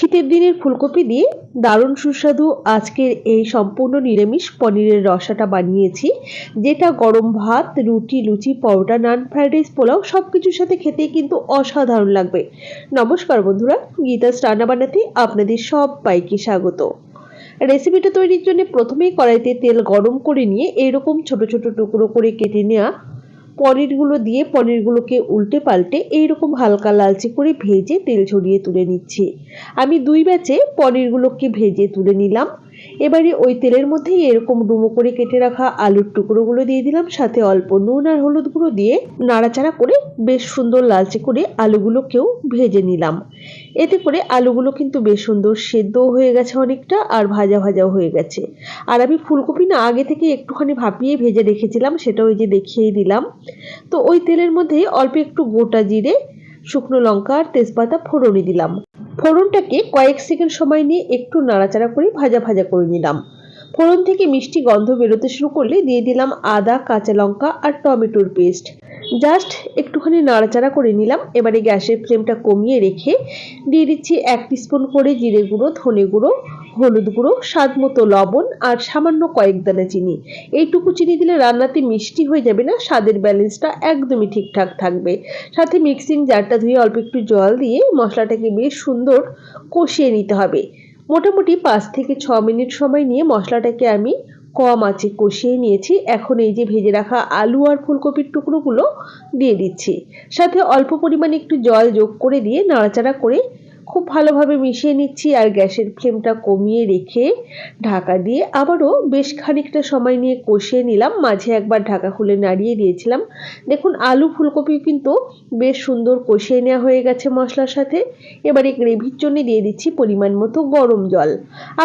শীতের দিনের ফুলকপি দিয়ে দারুণ সুস্বাদু আজকের এই সম্পূর্ণ নিরামিষ পনিরের রসাটা বানিয়েছি, যেটা গরম ভাত, রুটি, লুচি, পরোটা, নান, ফ্রাইড রাইস, পোলাও সব কিছুর সাথে খেতে কিন্তু অসাধারণ লাগবে। নমস্কার বন্ধুরা, গীতাস রান্না বানাতে আপনাদের সব সবাইকে স্বাগত। রেসিপিটা তৈরির জন্য প্রথমেই কড়াইতে তেল গরম করে নিয়ে এরকম ছোট ছোট টুকরো করে কেটে নেওয়া পনিরগুলো দিয়ে পনিরগুলোকে উল্টে পাল্টে এইরকম হালকা লালচে করে ভেজে তেল ছড়িয়ে তুলে নিচ্ছি। আমি দুই ব্যাচে পনিরগুলোকে ভেজে তুলে নিলাম। এবারে ওই তেলের মধ্যেই এরকম ডুমো করে কেটে রাখা আলুর টুকরোগুলো দিয়ে দিলাম, সাথে অল্প নুন আর হলুদ গুঁড়ো দিয়ে নাড়াচাড়া করে বেশ সুন্দর লালচে করে আলুগুলোকেও ভেজে নিলাম। এতে করে আলুগুলো কিন্তু বেশ সুন্দর সেদ্ধও হয়ে গেছে অনেকটা আর ভাজা ভাজাও হয়ে গেছে। আর আমি ফুলকপি না আগে থেকে একটুখানি ভাপিয়ে ভেজে রেখেছিলাম, সেটা ওই যে দেখিয়েই দিলাম। তো ওই তেলের মধ্যে অল্প একটু গোটা জিরে, শুকনো লঙ্কা আর তেজপাতা ফোড়নে দিলাম। ফোড়নটাকে কয়েক সেকেন্ড সময় নিয়ে একটু নাড়াচাড়া করে ভাজা ভাজা করে নিলাম। ফোড়ন থেকে মিষ্টি গন্ধ বেরোতে শুরু করলে দিয়ে দিলাম আদা, কাঁচা লঙ্কা আর টমেটোর পেস্ট। জাস্ট একটুখানি নাড়াচাড়া করে নিলাম। এবারে গ্যাসের ফ্লেমটা কমিয়ে রেখে দিয়ে দিচ্ছি এক স্পুন করে জিরে গুঁড়ো, ধনে গুঁড়ো, হলুদ গুঁড়ো, স্বাদ মতো লবণ আর সামান্য কয়েক দানা চিনি। এইটুকু চিনি দিলে রান্নাতে মিষ্টি হয়ে যাবে না, স্বাদের ব্যালেন্সটা একদমই ঠিকঠাক থাকবে। সাথে মিক্সিং জারটা ধুয়ে অল্প একটু জল দিয়ে মশলাটাকে বেশ সুন্দর কষিয়ে নিতে হবে। মোটামুটি পাঁচ থেকে ছ মিনিট সময় নিয়ে মশলাটাকে আমি কম আছে, কষিয়ে নিয়েছি। এখন এই যে ভেজে রাখা আলু আর ফুলকপির টুকরোগুলো দিয়ে দিচ্ছি। সাথে অল্প পরিমাণে একটু জল যোগ করে দিয়ে নাড়াচাড়া করে খুব ভালোভাবে মিশিয়ে নিচ্ছি আর গ্যাসের ফ্লেমটা কমিয়ে রেখে ঢাকা দিয়ে আবারও বেশ খানিকটা সময় নিয়ে কষিয়ে নিলাম। মাঝে একবার ঢাকা খুলে নাড়িয়ে দিয়েছিলাম। দেখুন, আলু ফুলকপি কিন্তু বেশ সুন্দর কষিয়ে নেওয়া হয়ে গেছে মশলার সাথে। এবারে গ্রেভির জন্য দিয়ে দিচ্ছি পরিমাণ মতো গরম জল।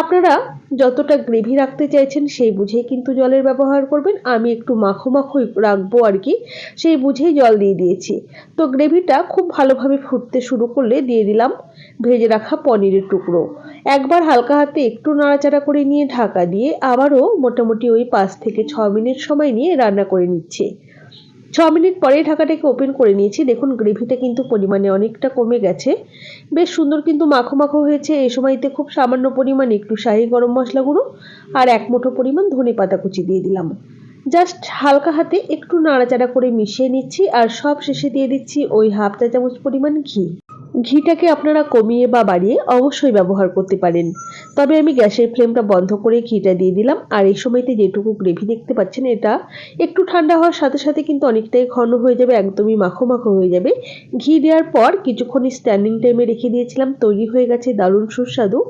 আপনারা যতটা গ্রেভি রাখতে চাইছেন সেই বুঝেই কিন্তু জলের ব্যবহার করবেন। আমি একটু মাখো মাখো রাখব আর কি, সেই বুঝেই জল দিয়ে দিয়েছি। তো গ্রেভিটা খুব ভালোভাবে ফুটতে শুরু করলে দিয়ে দিলাম। ভেজে রাখা পনিরের টুকরো। একবার হালকা হাতে একটু নাড়াচাড়া করে নিয়ে ঢাকা দিয়ে আবারও মোটামুটি ওই পাঁচ থেকে ছ মিনিট সময় নিয়ে রান্না করে নিচ্ছে। ছ মিনিট পরে ঢাকাটাকে ওপেন করে নিয়েছি। দেখুন, গ্রেভিটা কিন্তু পরিমাণে অনেকটা কমে গেছে। বেশ সুন্দর কিন্তু মাখো মাখো হয়েছে। এই সময়তে খুব সামান্য পরিমাণে একটু শাহি গরম মশলা গুঁড়ো আর এক মুঠো পরিমাণ ধনে পাতা কুচি দিয়ে দিলাম। জাস্ট হালকা হাতে একটু নাড়াচাড়া করে মিশিয়ে নিচ্ছি আর সব শেষে দিয়ে দিচ্ছি ওই হাফ চা চামচ পরিমাণ ঘি। ঘিটাকে আপনারা কমিয়ে বা বাড়িয়ে অবশ্যই ব্যবহার করতে পারেন। তবে আমি গ্যাসের ফ্লেমটা বন্ধ করে ঘিটা দিয়ে দিলাম। আর এই সময়তে যেটুকু গ্রেভি দেখতে পাচ্ছেন, এটা একটু ঠান্ডা হওয়ার সাথে সাথে কিন্তু অনেকটাই ঘন হয়ে যাবে, একদমই মাখো মাখো হয়ে যাবে। ঘি দেওয়ার পর কিছুক্ষণ স্ট্যান্ডিং টাইমে রেখে দিয়েছিলাম, তৈরি হয়ে গেছে দারুণ সুস্বাদু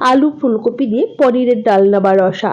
আলু ফুলকপি দিয়ে পনিরের ডালনা বা রসা।